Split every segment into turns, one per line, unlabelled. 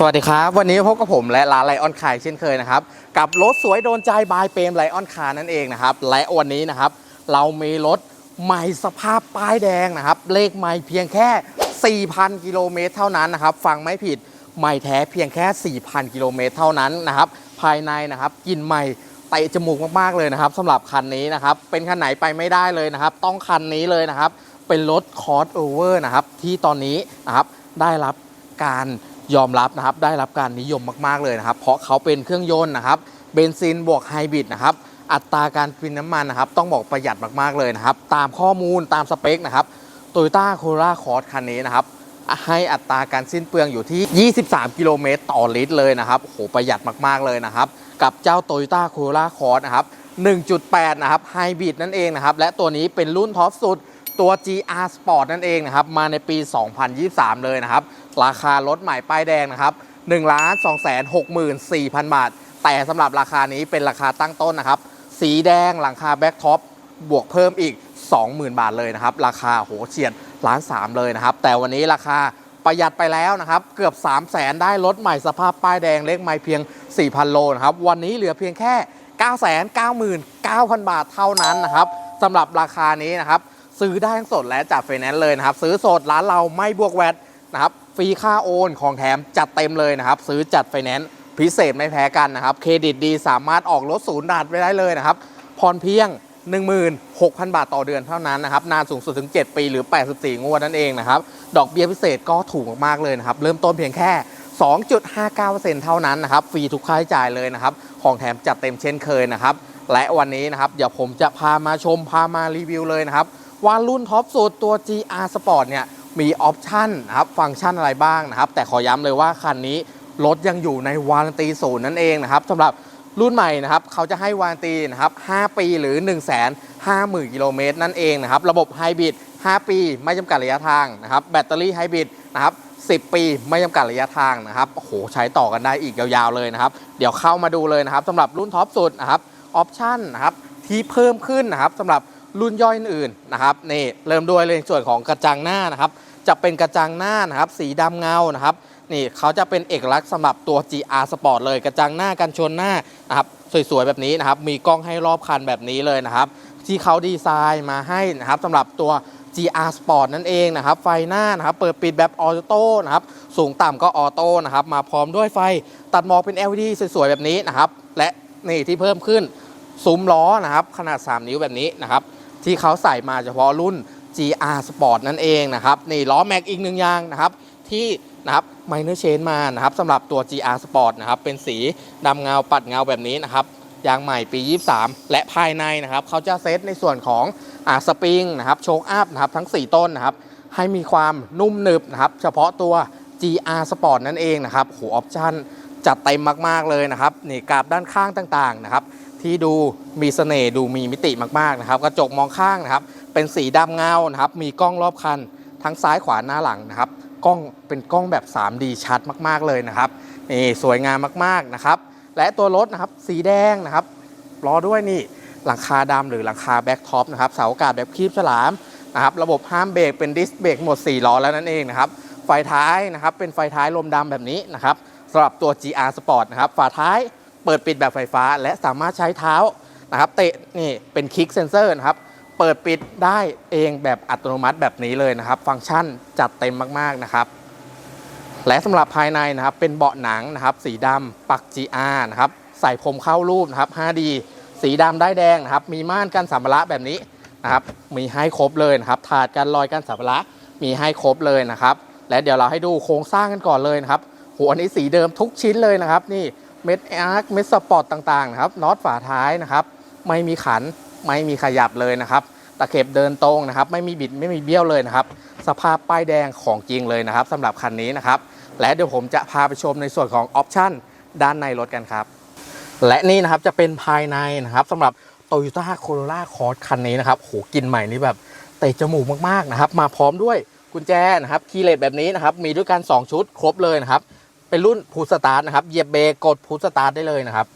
สวัสดีครับ วันนี้พบกับผมและร้านไลออนคายเช่นเคยนะครับ กับรถสวยโดนใจบายเปรมไลออนคานั่นเองนะครับ และวันนี้นะครับ เรามีรถใหม่สภาพป้ายแดงนะครับ เลขใหม่เพียงแค่ 4,000 กิโลเมตรเท่านั้นนะครับ ฟังไม่ผิดใหม่แท้เพียงแค่ 4,000 กิโลเมตรเท่านั้นนะครับ ภายในนะครับกลินใหม่เตะจมูกมากๆเลยนะครับสำหรับคันนี้นะครับ เป็นคันไหนไปไม่ได้เลยนะครับ ต้องคันนี้เลยนะครับ เป็นรถคอร์สโอเวอร์นะครับที่ตอนนี้นะครับได้รับการ ยอมรับนะครับได้รับการนิยมมากๆเลยนะครับ เพราะเขาเป็นเครื่องยนต์นะครับเบนซินบวกไฮบริดนะครับอัตราการกินน้ำมันนะครับ ต้องบอกประหยัดมากๆเลยนะครับ ตามข้อมูลตามสเปคนะครับโตโยต้าโคราคอร์สคันนี้นะครับ ให้อัตราการสิ้นเปลืองอยู่ที่ 23 กิโลเมตรต่อลิตรเลยนะครับโหประหยัดมากๆเลยนะครับ กับเจ้า Toyota Corolla Cross นะครับ 1.8 นะครับไฮบริดนั่นเองนะครับ และตัวนี้เป็นรุ่นท็อปสุด ตัว GR Sport นั่นเองนะครับ มาในปี 2023 เลยนะครับ ราคารถใหม่ป้ายแดงนะครับ1 2 6 4 0 0 0 บาท แต่สำหรับราคานี้เป็นราคาตั้งต้นนะครับ สีแดงหลังคาแบ็คท็อปบวกเพิ่มอีก 20,000 บาทเลยนะครับ ราคาโหเฉียดล้านสามเลยนะครับ แต่วันนี้ราคาประหยัดไปแล้วนะครับ เกือบ 3 0 0แสนได้รถใหม่สภาพป้ายแดงเลขไม่เพียง 4,000 โลนะครับ วันนี้เหลือเพียงแค่ 999,000 บาทเท่านั้นนะครับสำหรับราคานี้นะครับ ซื้อได้ทั้งสดและจัดไฟแนนซ์เลยนะครับ ซื้อสดร้านเราไม่บวกแวตนะครับฟรีค่าโอนของแถมจัดเต็มเลยนะครับ ซื้อจัดไฟแนนซ์พิเศษไม่แพ้กันนะครับ เครดิตดีสามารถออกรถศูนย์ดาดไปได้เลยนะครับผ่อนเพียง 16,000 บาทต่อเดือนเท่านั้นนะครับ นานสูงสุดถึง 7 ปีหรือ 84 งวดนั่นเองนะครับ ดอกเบี้ยพิเศษก็ถูกมากๆเลยนะครับ เริ่มต้นเพียงแค่ 2.59%เท่านั้นนะครับ ฟรีทุกค่าใช้จ่ายเลยนะครับ ของแถมจัดเต็มเช่นเคยนะครับ และวันนี้นะครับ เดี๋ยวผมจะพามาชมพามารีวิวเลยนะครับ ว่ารุ่นท็อปสุดตัว GR Sport เนี่ยมีออปชันนะครับฟังก์ชันอะไรบ้างนะครับ แต่ขอย้ำเลยว่าคันนี้รถยังอยู่ในวารันตีศูนย์นั่นเองนะครับสำหรับรุ่นใหม่นะครับเขาจะให้วารันตีนะครับ 5 ปีหรือ 1 5 0 0 0 0กิโลเมตรนั่นเองนะครับ ระบบไฮบริด5 ปีไม่จำกัดระยะทางนะครับ แบตเตอรี่ไฮบริดนะครับ10 ปีไม่จำกัดระยะทางนะครับโอ้โหใช้ต่อกันได้อีกยาวๆเลยนะครับ เดี๋ยวเข้ามาดูเลยนะครับสำหรับรุ่นท็อปสุดนะครับออปชันนะครับที่เพิ่มขึ้นนะครับสำหรับ รุ่นย่อยอื่นๆนะครับนี่เริ่มด้วยเลยในส่วนของกระจังหน้านะครับ จะเป็นกระจังหน้านะครับสีดำเงานะครับนี่เขาจะเป็นเอกลักษณ์สำหรับตัว GR Sport เลยกระจังหน้ากันชนหน้านะครับสวยๆแบบนี้นะครับมีกล้องให้รอบคันแบบนี้เลยนะครับ ที่เขาดีไซน์มาให้นะครับสำหรับตัว GR Sport นั่นเองนะครับ ไฟหน้านะครับ เปิดปิดแบบออโต้นะครับ สูงต่ำก็ออโต้นะครับ มาพร้อมด้วยไฟตัดหมอกเป็น LED สวยๆแบบนี้นะครับ และนี่ที่เพิ่มขึ้นซุ้มล้อนะครับ ขนาด 3 นิ้วแบบนี้นะครับ ที่เขาใส่มาเฉพาะรุ่น GR Sport นั่นเองนะครับนี่ล้อแม็กอีกหนึ่งอยางนะครับที่นะครับไมเนอร์เชนมานะครับสำหรับตัว GR Sport นะครับเป็นสีดำเงาปัดเงาแบบนี้นะครับยางใหม่ปี 23 และภายในนะครับเขาจะเซตในส่วนของอ่าสปริงนะครับโชคอัพนะครับทั้ง 4 ต้นนะครับให้มีความนุ่มหนึบนะครับเฉพาะตัว GR Sport นั่นเองนะครับโหออปชั่นจัดเต็มมาก ๆ เลยนะครับนี่กราบด้านข้างต่าง ๆ นะครับ ที่ดูมีเสน่ห์ดูมีมิติมากๆนะครับ กระจกมองข้างนะครับ เป็นสีดำเงานะครับ มีกล้องรอบคัน ทั้งซ้ายขวาหน้าหลังนะครับ กล้องเป็นกล้องแบบ 3D ชัดมากๆเลยนะครับนี่สวยงามมากๆนะครับ และตัวรถนะครับสีแดงนะครับรอด้วยนี่หลังคาดำหรือหลังคาแบ็กท็อปนะครับเสาอากาศแบบคีบฉลามนะครับ ระบบห้ามเบรกเป็นดิสเบรกหมด 4 ล้อแล้วนั่นเองนะครับ ไฟท้ายนะครับเป็นไฟท้ายลมดำแบบนี้นะครับสำหรับตัว GR Sport นะครับ ฝาท้าย เปิดปิดแบบไฟฟ้า และสามารถใช้เท้านะครับเตะนี่เป็นคลิกเซนเซอร์นะครับเปิดปิดได้เองแบบอัตโนมัติแบบนี้เลยนะครับ ฟังก์ชันจัดเต็มมากๆนะครับ และสำหรับภายในนะครับเป็นเบาะหนังนะครับ สีดำปัก GR นะครับใส่พรมเข้ารูปนะครับ 5D สีดำได้แดงนะครับ มีม่านกันสัมภาระแบบนี้นะครับ มีให้ครบเลยนะครับ ถาดกันรอยกันสัมภาระมีให้ครบเลยนะครับ และเดี๋ยวเราให้ดูโครงสร้างกันก่อนเลยนะครับโหอันนี้สีเดิมทุกชิ้นเลยนะครับ นี่ เม็ดอาร์คเม็ดสปอร์ตต่างๆนะครับน็อตฝาท้ายนะครับ ไม่มีขันไม่มีขยับเลยนะครับ ตะเข็บเดินตรงนะครับ ไม่มีบิดไม่มีเบี้ยวเลยนะครับ สภาพป้ายแดงของจริงเลยนะครับสำหรับคันนี้นะครับ และเดี๋ยวผมจะพาไปชมในส่วนของออปชั่นด้านในรถกันครับ และนี่นะครับจะเป็นภายในนะครับสำหรับ Toyota Corolla Cross คันนี้นะครับโหกลินใหม่นี่แบบเตะจมูกมากๆนะครับ มาพร้อมด้วยกุญแจนะครับคีย์เลสแบบนี้นะครับ มีด้วยกัน 2 ชุดครบเลยนะครับ เป็นรุ่นพูสตาร์ทนะครับเหยียบเบรกกดพูสตาร์ทได้เลยนะครับ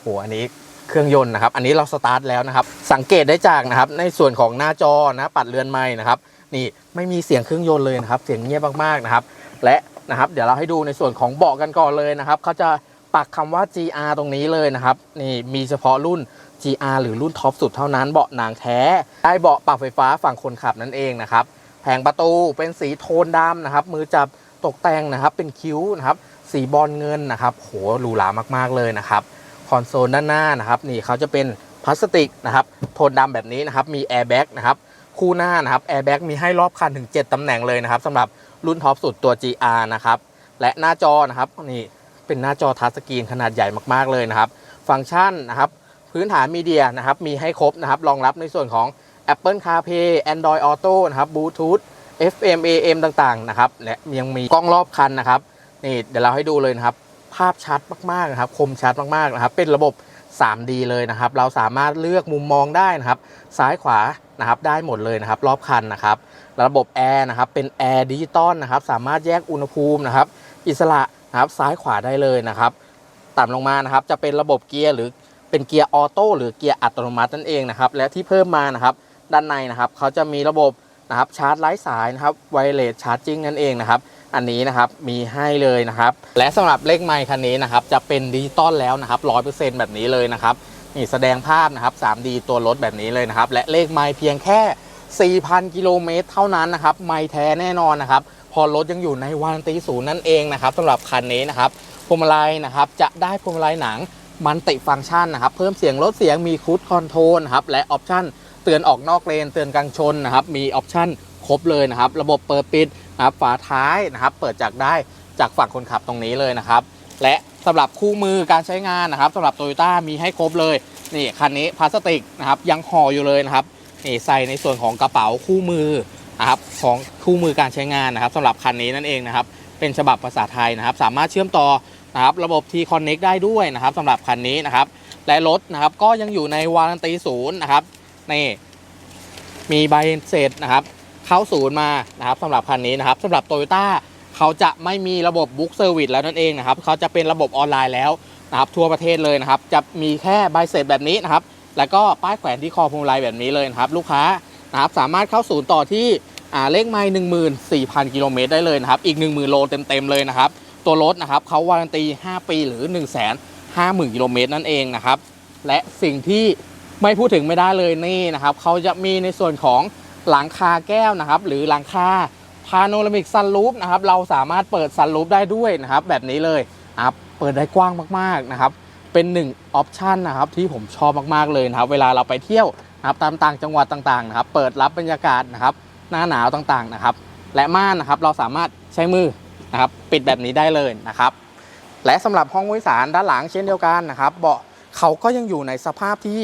โหอันนี้เครื่องยนต์นะครับ อันนี้เราสตาร์ทแล้วนะครับ สังเกตได้จากนะครับ ในส่วนของหน้าจอนะปัดเรือนไม้นะครับ นี่ไม่มีเสียงเครื่องยนต์เลยนะครับ เสียงเงียบมากๆนะครับ และนะครับ เดี๋ยวเราให้ดูในส่วนของเบาะกันก่อนเลยนะครับเขาจะปักคำว่า GR ตรงนี้เลยนะครับ นี่มีเฉพาะรุ่น GR หรือรุ่นท็อปสุดเท่านั้นเบาะหนังแท้ได้เบาะปรับไฟฟ้าฝั่งคนขับนั่นเองนะครับแผงประตูเป็นสีโทนดำนะครับ มือจับ ตกแต่งนะครับเป็นคิ้วนะครับสีบอลเงินนะครับโหหรูหรามากๆเลยนะครับคอนโซลด้านหน้านะครับนี่เขาจะเป็นพลาสติกนะครับโทนดำแบบนี้นะครับมีแอร์แบ็กนะครับคู่หน้านะครับแอร์แบ็กมีให้รอบคันถึง 7ตำแหน่งเลยนะครับสำหรับรุ่นท็อปสุดตัว GR นะครับและหน้าจอนะครับนี่เป็นหน้าจอทัชสกรีนขนาดใหญ่มากๆเลยนะครับ ฟังก์ชันนะครับพื้นฐานมีเดียนะครับมีให้ครบนะครับรองรับในส่วนของ Apple CarPlay Android Auto นะครับ Bluetooth FM AM ต่างๆนะครับและยังมีกล้องรอบคันนะครับนี่เดี๋ยวเราให้ดูเลยนะครับ ภาพชัดมากๆนะครับ คมชัดมากๆนะครับ เป็นระบบ 3D เลยนะครับ เราสามารถเลือกมุมมองได้นะครับ ซ้ายขวานะครับได้หมดเลยนะครับ รอบคันนะครับ ระบบแอร์นะครับ เป็นแอร์ดิจิตอลนะครับ สามารถแยกอุณหภูมินะครับ อิสระนะครับซ้ายขวาได้เลยนะครับ ต่ำลงมานะครับ จะเป็นระบบเกียร์หรือเป็นเกียร์ออโต้หรือเกียร์อัตโนมัตินั่นเองนะครับ และที่เพิ่มมานะครับ ด้านในนะครับ เขาจะมีระบบ นะครับชาร์จไร้สายนะครับไวเลสชาร์จิ่งนั่นเองนะครับอันนี้นะครับมีให้เลยนะครับ และสำหรับเลขไมค์คันนี้นะครับจะเป็นดิจิตอลแล้วนะครับร้อยเปอร์เซ็นต์แบบนี้เลยนะครับนี่แสดงภาพนะครับ 3D ตัวรถแบบนี้เลยนะครับ และเลขไมค์เพียงแค่ 4,000 กิโลเมตรเท่านั้นนะครับ ไม่แท้แน่นอนนะครับ พอรถยังอยู่ในวารันตีศูนย์นั่นเองนะครับสำหรับคันนี้นะครับพวงมาลัยนะครับจะได้พวงมาลัยหนังมันติฟังก์ชันนะครับ เพิ่มเสียงลดเสียงมีคูดคอนโทรลนะครับและออปชั่น เตือนออกนอกเลน เตือนกลางชนนะครับ มีออปชั่นครบเลยนะครับ ระบบเปิดปิดนะครับ ฝาท้ายนะครับ เปิดจากได้จากฝั่งคนขับตรงนี้เลยนะครับ และสำหรับคู่มือการใช้งานนะครับสำหรับโตโยต้ามีให้ครบเลย นี่คันนี้พลาสติกนะครับยังห่ออยู่เลยนะครับนี่ใส่ในส่วนของกระเป๋าคู่มือนะครับของคู่มือการใช้งานนะครับสำหรับคันนี้นั่นเองนะครับ เป็นฉบับภาษาไทยนะครับ สามารถเชื่อมต่อนะครับระบบ T Connect ได้ด้วยนะครับสำหรับคันนี้นะครับและรถนะครับก็ยังอยู่ในวารันตีศูนย์นะครับ นี่มีใบเสร็จนะครับ เข้าศูนย์มานะครับสำหรับคันนี้นะครับสำหรับโตโยต้าเขาจะไม่มีระบบบุ๊กเซอร์วิสแล้วนั่นเองนะครับเขาจะเป็นระบบออนไลน์แล้วนะครับทั่วประเทศเลยนะครับ จะมีแค่ใบเสร็จแบบนี้นะครับ แล้วก็ป้ายแขวนที่คอพวงมาลัยแบบนี้เลยนะครับ ลูกค้านะครับสามารถเข้าศูนย์ต่อที่เลขไมล์หนึ่งหมื่นสี่พันกิโลเมตรได้เลยนะครับ อีก 1 0,000โลเต็มๆเลยนะครับ ตัวรถนะครับเขาวารันตี 5 ปีหรือ 1 5 0 0 0 0กิโลเมตรนั่นเองนะครับ และสิ่งที่ ไม่พูดถึงไม่ได้เลยนี่นะครับเขาจะมีในส่วนของหลังคาแก้วนะครับ หรือหลังคาพาโนรามิกซันรูฟนะครับเราสามารถเปิดซันรูฟได้ด้วยนะครับ แบบนี้เลยครับเปิดได้กว้างมากๆนะครับ เป็นหนึ่งออปชันนะครับที่ผมชอบมากๆเลยนะครับ เวลาเราไปเที่ยวนะครับตามต่างจังหวัดต่างๆนะครับ เปิดรับบรรยากาศนะครับ หน้าหนาวต่างๆนะครับ และม่านนะครับเราสามารถใช้มือนะครับ ปิดแบบนี้ได้เลยนะครับ และสำหรับห้องผู้โดยสารด้านหลังเช่นเดียวกันนะครับ เบาะเขาก็ยังอยู่ในสภาพที่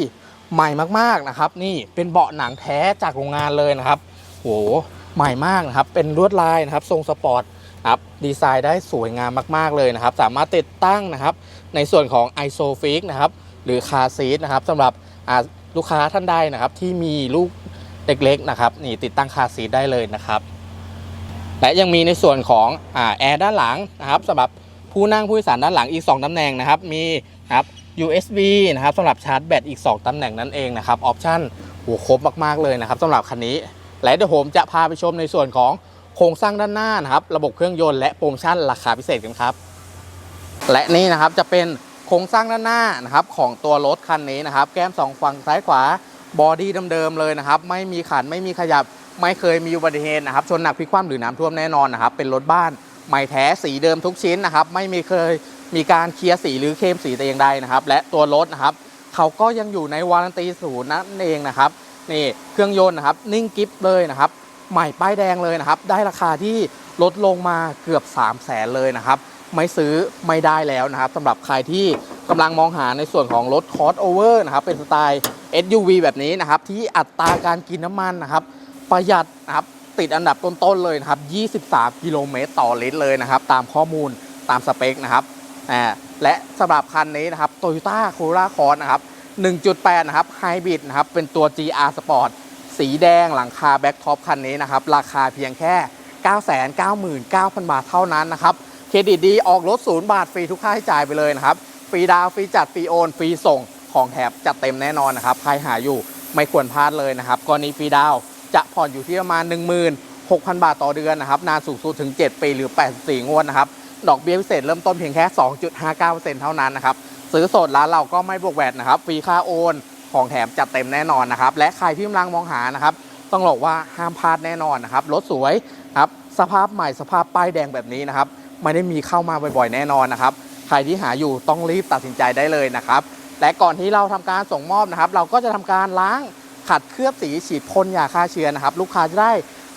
ใหม่มากๆนะครับ นี่เป็นเบาะหนังแท้จากโรงงานเลยนะครับโหใหม่มากนะครับ เป็นลวดลายนะครับ ทรงสปอร์ตครับดีไซน์ได้สวยงามมากๆเลยนะครับ สามารถติดตั้งนะครับ ในส่วนของ i s o f i x นะครับ หรือคาซีทนะครับสำหรับลูกค้าท่านใดนะครับ ที่มีลูกเล็กๆนะครับ นี่ติดตั้งคาซีทได้เลยนะครับ และยังมีในส่วนของอแอร์ด้านหลังนะครับสำหรับผู้นั่งผู้โดยสารด้านหลังอีก 2ตำแหน่งนะครับ มีครับ USB นะครับสำหรับชาร์จแบตอีก 2ตำแหน่งนั่นเองนะครับออปชั่นโหครบมากๆเลยนะครับสำหรับคันนี้ และเดี๋ยวผมจะพาไปชมในส่วนของโครงสร้างด้านหน้านะครับระบบเครื่องยนต์และโปรโมชั่นราคาพิเศษกันครับ และนี่นะครับจะเป็นโครงสร้างด้านหน้านะครับของตัวรถคันนี้นะครับ แก้มสองฝั่งซ้ายขวาบอดี้เดิมๆเลยนะครับ ไม่มีขันไม่มีขยับ ไม่เคยมีอุบัติเหตุนะครับชนหนักพลิกคว่ำหรือน้ำท่วมแน่นอนนะครับ เป็นรถบ้านใหม่แท้สีเดิมทุกชิ้นนะครับ ไม่มีเคย มีการเคลียร์สีหรือเคลมสีแต่อย่างใดนะครับ และตัวรถนะครับเขาก็ยังอยู่ในวารันตีศูนย์นั่นเองนะครับนี่เครื่องยนต์นะครับนิ่งกิฟเลยนะครับ ใหม่ป้ายแดงเลยนะครับ ได้ราคาที่ลดลงมาเกือบ 3 0 0แสนเลยนะครับ ไม่ซื้อไม่ได้แล้วนะครับสำหรับใครที่กำลังมองหาในส่วนของรถคอร์สโอเวอร์นะครับ เป็นสไตล์ SUV แบบนี้นะครับ ที่อัตราการกินน้ำมันนะครับ ประหยัดนะครับติดอันดับต้นๆเลยนะครับ 23 กิโลเมตรต่อลิตรเลยนะครับ ตามข้อมูลตามสเปคนะครับ อ่าและสำหรับคันนี้นะครับ Toyota Corolla Cross นะครับ 1.8 นะครับไฮบริดนะครับ เป็นตัว GR Sport สีแดงหลังคาแบ็กท็อปคันนี้นะครับ ราคาเพียงแค่ 999,000 บาทเท่านั้นนะครับ เครดิตดีออกรถศูนย์บาทฟรีทุกค่าใช้จ่ายไปเลยนะครับ ฟรีดาวฟรีจัด ฟรีโอน ฟรีส่งของแถบจัดเต็มแน่นอนนะครับใครหาอยู่ไม่ควรพลาดเลยนะครับกรณีฟรีดาวจะผ่อนอยู่ที่ประมาณ 16,000 บาทต่อเดือนนะครับ นานสูงสุดถึง 7 ปีหรือ 84 งวดนะครับ ดอกเบี้ยพิเศษเริ่มต้นเพียงแค่ 2.59%เท่านั้นนะครับ ซื้อสดร้านเราก็ไม่บวกแวดนะครับ ฟรีค่าโอน ของแถมจัดเต็มแน่นอนนะครับ และใครที่กำลังมองหานะครับ ต้องบอกว่าห้ามพลาดแน่นอนนะครับ รถสวยครับ สภาพใหม่สภาพป้ายแดงแบบนี้นะครับ ไม่ได้มีเข้ามาบ่อยๆ แน่นอนนะครับ ใครที่หาอยู่ต้องรีบตัดสินใจได้เลยนะครับ และก่อนที่เราทำการส่งมอบนะครับ เราก็จะทำการล้างขัดเคลือบสีฉีดพ่นยาฆ่าเชื้อนะครับ ลูกค้าจะได้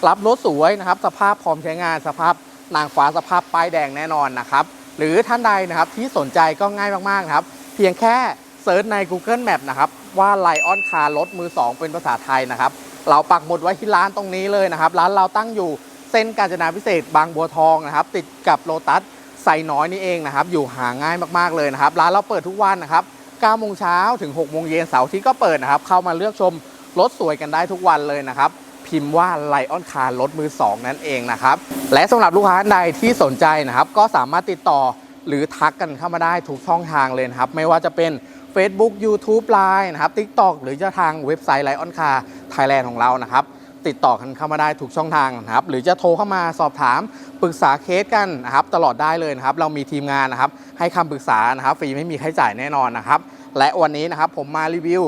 รับรถสวยนะครับ สภาพพร้อมใช้งานสภาพ นางฟ้าสภาพป้ายแดงแน่นอนนะครับ หรือท่านใดนะครับที่สนใจก็ง่ายมากๆนะครับ เพียงแค่เซิร์ชใน Google Map นะครับว่าไลออนคาร์รถมือ 2 เป็นภาษาไทยนะครับ เราปักหมุดไว้ที่ร้านตรงนี้เลยนะครับ ร้านเราตั้งอยู่เส้นกาญจนาพิเศษบางบัวทองนะครับ ติดกับโลตัสไซน้อยนี่เองนะครับ อยู่หาง่ายมากๆเลยนะครับ ร้านเราเปิดทุกวันนะครับ9โมงเช้าถึง6โมงเย็นเสาร์ที่ก็เปิดนะครับ เข้ามาเลือกชมรถสวยกันได้ทุกวันเลยนะครับ พิมพ์ว่าไลออนคาร์รถมือ 2 นั่นเองนะครับ และสำหรับลูกค้าท่านใดที่สนใจนะครับ ก็สามารถติดต่อหรือทักกันเข้ามาได้ทุกช่องทางเลยนะครับ ไม่ว่าจะเป็น Facebook YouTube Line นะครับ TikTok หรือจะทางเว็บไซต์ Lion Car Thailand ของเรานะครับ ติดต่อกันเข้ามาได้ทุกช่องทางนะครับ หรือจะโทรเข้ามาสอบถามปรึกษาเคสกันนะครับ ตลอดได้เลยนะครับ เรามีทีมงานนะครับ ให้คำปรึกษานะครับฟรีไม่มีค่าใช้จ่ายแน่นอนนะครับ และวันนี้นะครับผมมารีวิว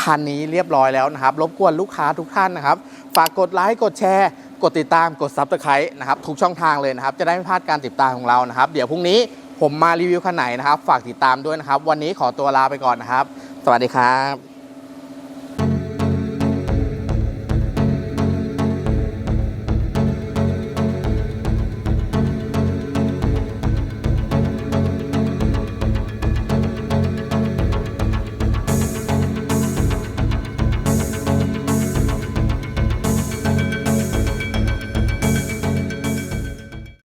คันนี้เรียบร้อยแล้วนะครับ รบกวนลูกค้าทุกท่านนะครับ ฝากกดไลค์กดแชร์ กดติดตามกด Subscribe นะครับทุกช่องทางเลยนะครับ จะได้ไม่พลาดการติดตามของเรานะครับ เดี๋ยวพรุ่งนี้ผมมารีวิวคันไหนนะครับ ฝากติดตามด้วยนะครับ วันนี้ขอตัวลาไปก่อนนะครับ สวัสดีครับ